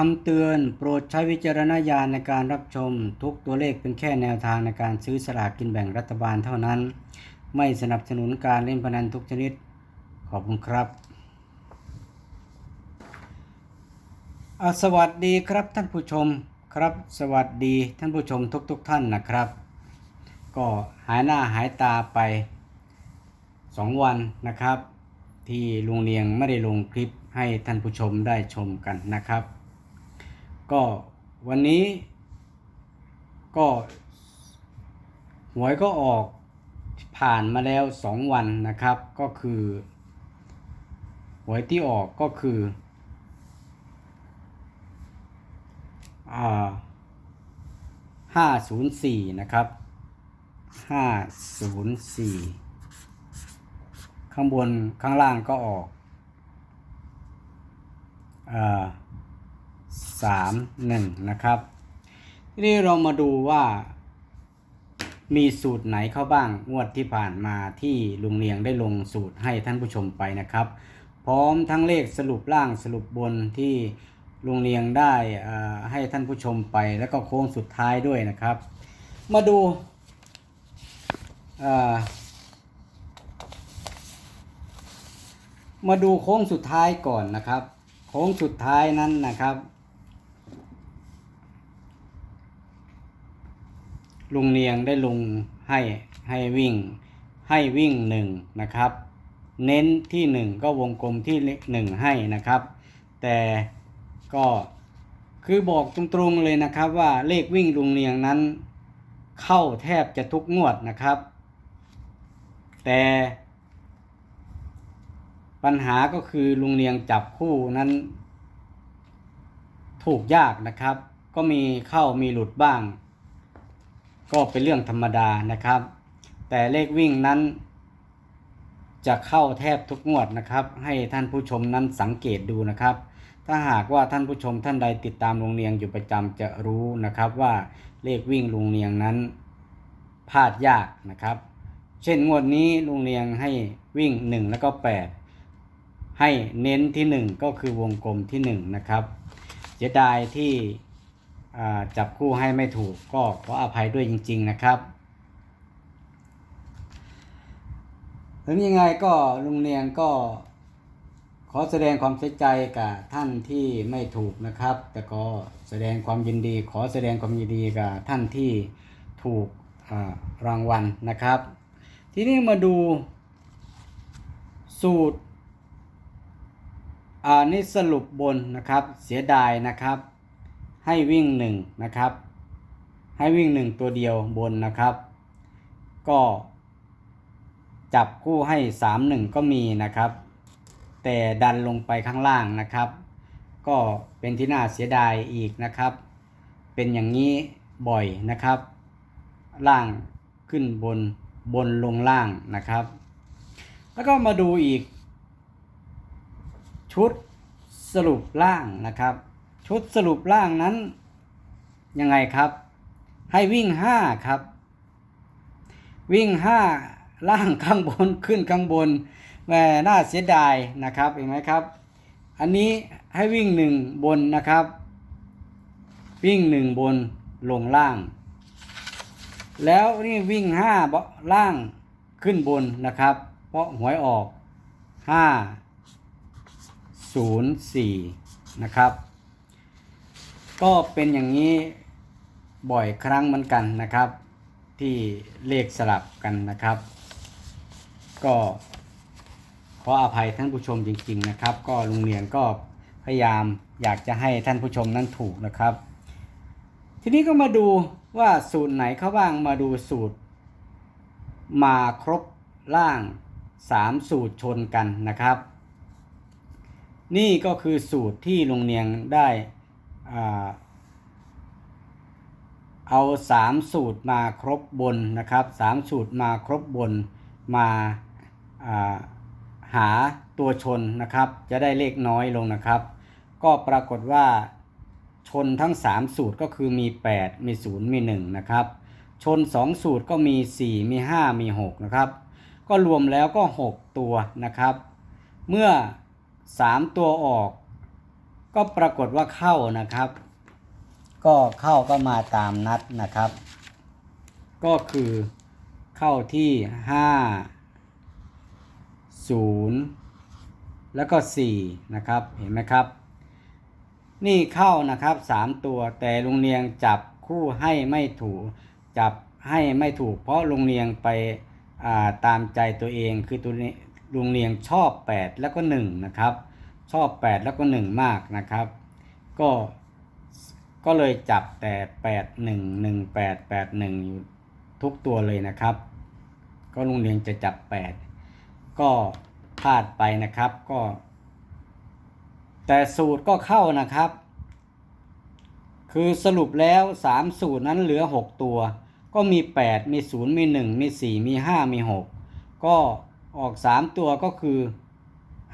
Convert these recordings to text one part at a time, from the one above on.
คำเตือนโปรดใช้วิจารณญาณในการรับชม ทุกตัวเลขเป็นแค่แนวทางในการซื้อสลากกินแบ่งรัฐบาลเท่านั้น ไม่สนับสนุนการเล่นพนันทุกชนิด ขอบคุณครับสวัสดีครับท่านผู้ชมครับ สวัสดีท่านผู้ชมทุกๆทท่านนะครับ ก็หายหน้าหายตาไป 2 วันนะครับ ที่ลุงเลียงไม่ได้ลงคลิปให้ท่านผู้ชมได้ชมกันนะครับ ก็วันนี้ ก็หวยก็ออกผ่านมาแล้ว2วันนะครับ ก็คือหวยที่ออกก็คืออ่าห้าศูนย์สี่นะครับห้าศูนย์สี่ข้างบนข้างล่างก็ออกอ่า สามหนึ่งนะครับทีนี้เรามาดูว่า มีสูตรไหนเข้าบ้างงวดที่ผ่านมาที่ลุงเลียงได้ลงสูตรให้ท่านผู้ชมไปนะครับ พร้อมทั้งเลขสรุปล่างสรุปบนที่ลุงเลียงได้ให้ท่านผู้ชมไป แล้วก็โค้งสุดท้ายด้วยนะครับ มาดูามาดูโค้งสุดท้ายก่อนนะครับ โค้งสุดท้ายนั้นนะครับ ลุงเลียงได้ลงให้ให้วิ่ง ให้วิ่งหนึ่งนะครับ เน้นที่หนึ่งก็วงกลมที่เลขหนึ่งให้นะครับ แต่ก็คือบอกตรงๆเลยนะครับว่าเลขวิ่งลุงเลียงนั้น เข้าแทบจะทุกงวดนะครับ แต่ปัญหาก็คือลุงเลียงจับคู่นั้น ถูกยากนะครับ ก็มีเข้ามีหลุดบ้าง ก็เป็นเรื่องธรรมดานะครับ แต่เลขวิ่งนั้น จะเข้าแทบทุกงวดนะครับ ให้ท่านผู้ชมนั้นสังเกตดูนะครับ ถ้าหากว่าท่านผู้ชมท่านใดติดตามโรงเรียงอยู่ประจำจะรู้นะครับว่าเลขวิ่งลุงเรียงนั้นพลาดยากนะครับ เช่นงวดนี้ลุงเรียงให้วิ่ง 1 แล้วก็ 8 ให้เน้นที่ 1 ก็คือวงกลมที่ 1 นะครับเสียดายที่ จับคู่ให้ไม่ถูกก็ขออภัยด้วยจริง ๆ นะครับถึงยังไงก็ลุงเนียงก็ขอแสดงความเสียใจกับท่านที่ไม่ถูกนะครับ แต่ก็แสดงความยินดี ขอแสดงความยินดีกับท่านที่ถูกรางวัลนะครับ ทีนี้มาดูสูตรอ่านี่สรุปบนนะครับเสียดายนะครับ ให้วิ่งหนึ่งนะครับ ให้วิ่งหนึ่งตัวเดียวบนนะครับ ก็จับคู่ให้สามหนึ่งก็มีนะครับ แต่ดันลงไปข้างล่างนะครับ ก็เป็นที่น่าเสียดายอีกนะครับ เป็นอย่างนี้บ่อยนะครับ ล่างขึ้นบนบนลงล่างนะครับ แล้วก็มาดูอีก ชุดสรุปล่างนะครับ ชุดสรุปล่างนั้น ยังไงครับ ให้วิ่งห้าครับ วิ่งห้าล่างข้างบนขึ้นข้างบนแหมน่าเสียดายนะครับเห็นไหมครับ อันนี้ให้วิ่งหนึ่งบนนะครับ วิ่งหนึ่งบนลงล่าง แล้วนี่วิ่งห้าล่างขึ้นบนนะครับ เพราะหวยออกห้าศูนย์สี่นะครับ ก็เป็นอย่างนี้บ่อยครั้งเหมือนกันนะครับ ที่เลขสลับกันนะครับ ก็ขออภัยท่านผู้ชมจริง ๆ นะครับ ก็ลุงเรียนก็พยายามอยากจะให้ท่านผู้ชมนั้นถูกนะครับ ทีนี้ก็มาดูว่าสูตรไหนเขาบ้างมาดูสูตร มาครบล่าง 3 สูตรชนกันนะครับ นี่ก็คือสูตรที่ลุงเนียงได้ เอาสามสูตรมาครบบนนะครับสามสูตรมาครบบนมาาหาตัวชนนะครับ จะได้เลขน้อยลงนะครับ ก็ปรากฏว่าชนทั้ง 3 สูตรก็คือมี 8 มี 0 มี 1 นะครับ ชน 2 สูตรก็มี 4 มี 5 มี 6 นะครับ ก็รวมแล้วก็ 6 ตัวนะครับ เมื่อ 3 ตัวออก ก็ปรากฏว่าเข้านะครับ ก็เข้าก็มาตามนัดนะครับ ก็คือเข้าที่ห้าศูนย์แล้วก็สี่นะครับเห็นไหมครับ นี่เข้านะครับสามตัวแต่ลุงเรียงจับคู่ให้ไม่ถูกจับให้ไม่ถูก เพราะลุงเรียงไปาตามใจตัวเองคือตัวนี้ลุงเรียงชอบ 8 แล้วก็ 1 นะครับ ชอบ 8 แล้วก็ 1 มากนะครับ ก็ก็เลยจับแต่ 8 1 1 8 8 1 อยู่ทุกตัวเลยนะครับ ก็ลุงเรียงจะจับ 8 ก็พลาดไปนะครับก็ แต่สูตรก็เข้านะครับ คือสรุปแล้ว 3 สูตรนั้นเหลือ 6 ตัว ก็มี 8 มี 0 มี 1 มี 4 มี 5 มี 6 ก็ออก 3 ตัวก็คือ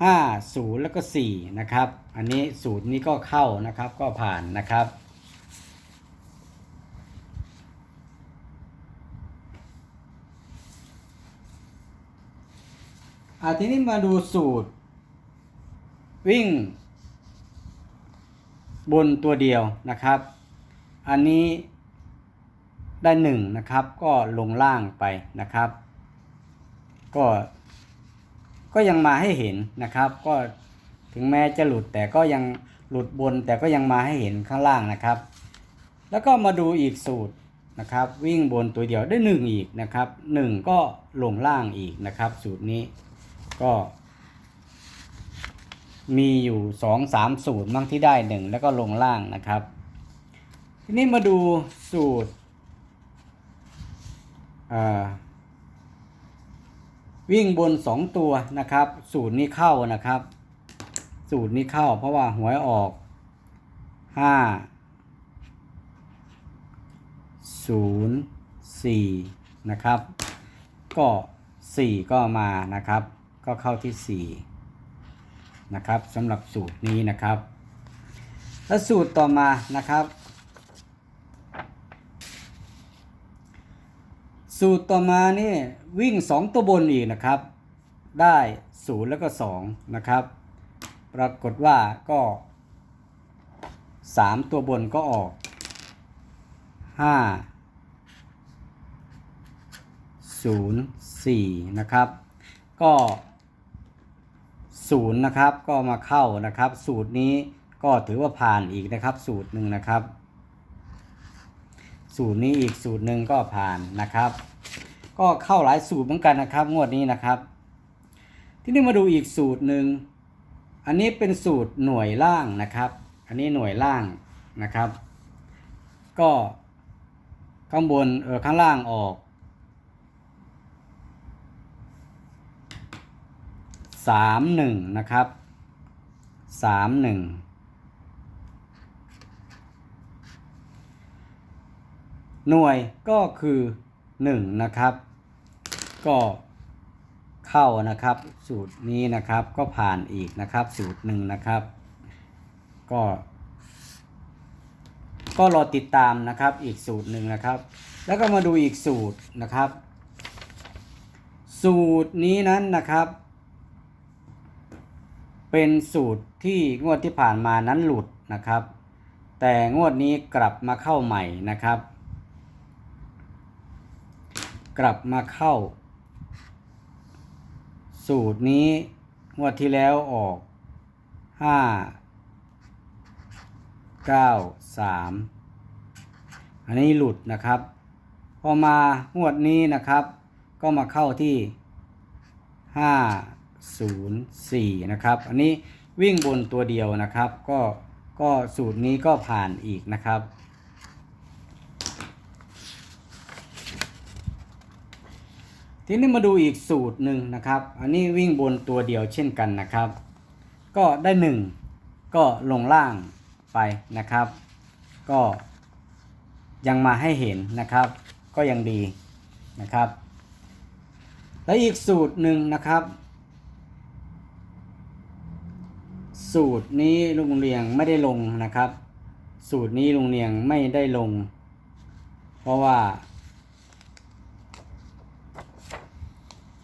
5 0 แล้วก็4นะครับ อันนี้สูตรนี้ก็เข้านะครับก็ผ่านนะครับ อาทีนี้มาดูสูตร วิ่ง บนตัวเดียวนะครับ อันนี้ได้หนึ่งนะครับก็ลงล่างไปนะครับ ก็ ก็ยังมาให้เห็นนะครับ ก็ถึงแม้จะหลุดแต่ก็ยังหลุดบนแต่ก็ยังมาให้เห็นข้างล่างนะครับ แล้วก็มาดูอีกสูตรนะครับ วิ่งบนตัวเดียวได้หนึ่งอีกนะครับหนึ่งก็ลงล่างอีกนะครับ สูตรนี้ก็ มีอยู่สองสามสูตรมั่งที่ได้หนึ่งแล้วก็ลงล่างนะครับ ทีนี้มาดูสูตรอ่า วิ่งบนสองตัวนะครับ สูตรนี้เข้านะครับ สูตรนี้เข้าเพราะว่าหวยออกห้าศูนย์สี่นะครับ ก็สี่ก็มานะครับ ก็เข้าที่สี่นะครับสำหรับสูตรนี้นะครับ แล้วสูตรต่อมานะครับ สูตรต่อมานี่วิ่ง 2 ตัวบนอีกนะครับ ได้ 0 แล้วก็ 2 นะครับ ปรากฏว่าก็ 3 ตัวบนก็ออก 5 0 4 นะครับ ก็ศูนย์นะครับก็มาเข้านะครับ สูตรนี้ก็ถือว่าผ่านอีกนะครับ สูตรหนึ่งนะครับ สูตรนี้อีกสูตรหนึ่งก็ผ่านนะครับ ก็เข้าหลายสูตรเหมือนกันนะครับ งวดนี้นะครับ ที่นี่มาดูอีกสูตรหนึ่งอันนี้เป็นสูตรหน่วยล่างนะครับ อันนี้หน่วยล่างนะครับ ก็ข้างบนเออข้างล่างออกสามหนึ่งนะครับสามหนึ่งหน่วยก็คือ หนึ่งนะครับ ก็เข้านะครับ สูตรนี้นะครับก็ผ่านอีกนะครับ สูตรหนึ่งนะครับ ก็ ก็รอติดตามนะครับอีกสูตรหนึ่งนะครับ แล้วก็มาดูอีกสูตรนะครับ สูตรนี้นั้นนะครับ เป็นสูตรที่งวดที่ผ่านมานั้นหลุดนะครับ แต่งวดนี้กลับมาเข้าใหม่นะครับ กลับมาเข้า สูตรนี้งวดที่แล้วออกห้าเก้าสามอันนี้หลุดนะครับ พอมางวดนี้นะครับ ก็มาเข้าที่ห้า0 4นะครับ อันนี้วิ่งบนตัวเดียวนะครับ ก็ก็สูตรนี้ก็ผ่านอีกนะครับ ทีนี้มาดูอีกสูตรหนึ่งนะครับ อันนี้วิ่งบนตัวเดียวเช่นกันนะครับ ก็ได้หนึ่งก็ลงล่างไปนะครับ ก็ยังมาให้เห็นนะครับ ก็ยังดีนะครับ และอีกสูตรหนึ่งนะครับ สูตรนี้ลุงเรียงไม่ได้ลงนะครับ สูตรนี้ลุงเรียงไม่ได้ลง เพราะว่า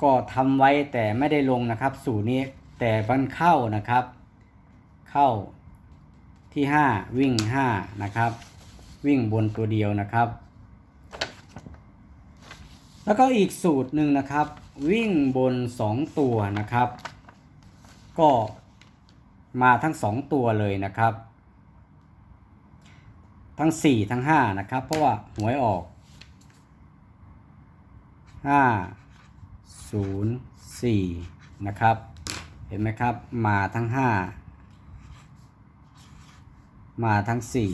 ก็ทำไว้แต่ไม่ได้ลงนะครับ สูตรนี้แต่มันเข้านะครับ เข้าที่ห้าวิ่งห้านะครับ วิ่งบนตัวเดียวนะครับ แล้วก็อีกสูตรหนึ่งนะครับ วิ่งบนสองตัวนะครับ ก็มาทั้งสองตัวเลยนะครับ ทั้งสี่ทั้งห้านะครับ เพราะว่าหวยออกห้าศูนย์สี่นะครับ เห็นไหมครับ มาทั้งห้ามาทั้งสี่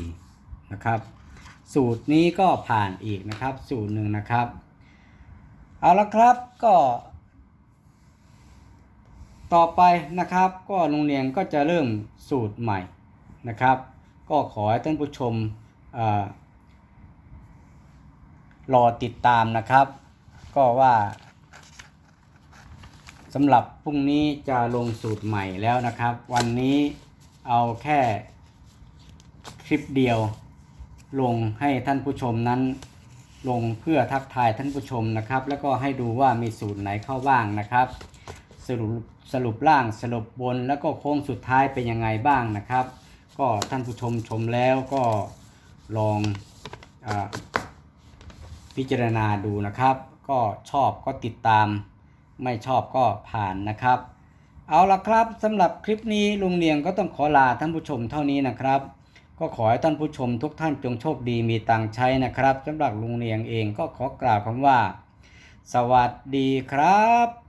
นะครับ สูตรนี้ก็ผ่านอีกนะครับ สูตรหนึ่งนะครับ เอาละครับก็ ต่อไปนะครับ ก็โรงเรียนก็จะเริ่มสูตรใหม่นะครับ ก็ขอให้ท่านผู้ชมเออรอติดตามนะครับ ก็ว่า สำหรับพรุ่งนี้จะลงสูตรใหม่แล้วนะครับ วันนี้เอาแค่คลิปเดียว ลงให้ท่านผู้ชมนั้น ลงเพื่อทักทายท่านผู้ชมนะครับ แล้วก็ให้ดูว่ามีสูตรไหนเข้าบ้างนะครับ สรุปสรุปล่างสรุปบนแล้วก็โค้งสุดท้ายเป็นยังไงบ้างนะครับ ก็ท่านผู้ชมชมแล้วก็ลองอพิจารณาดูนะครับ ก็ชอบก็ติดตาม ไม่ชอบก็ผ่านนะครับ เอาละครับสำหรับคลิปนี้ลุงเนียงก็ต้องขอลาท่านผู้ชมเท่านี้นะครับ ก็ขอให้ท่านผู้ชมทุกท่านจงโชคดีมีตังค์ใช้นะครับสำหรับลุงเนียงเองก็ขอกล่าวคำว่า สวัสดีครับ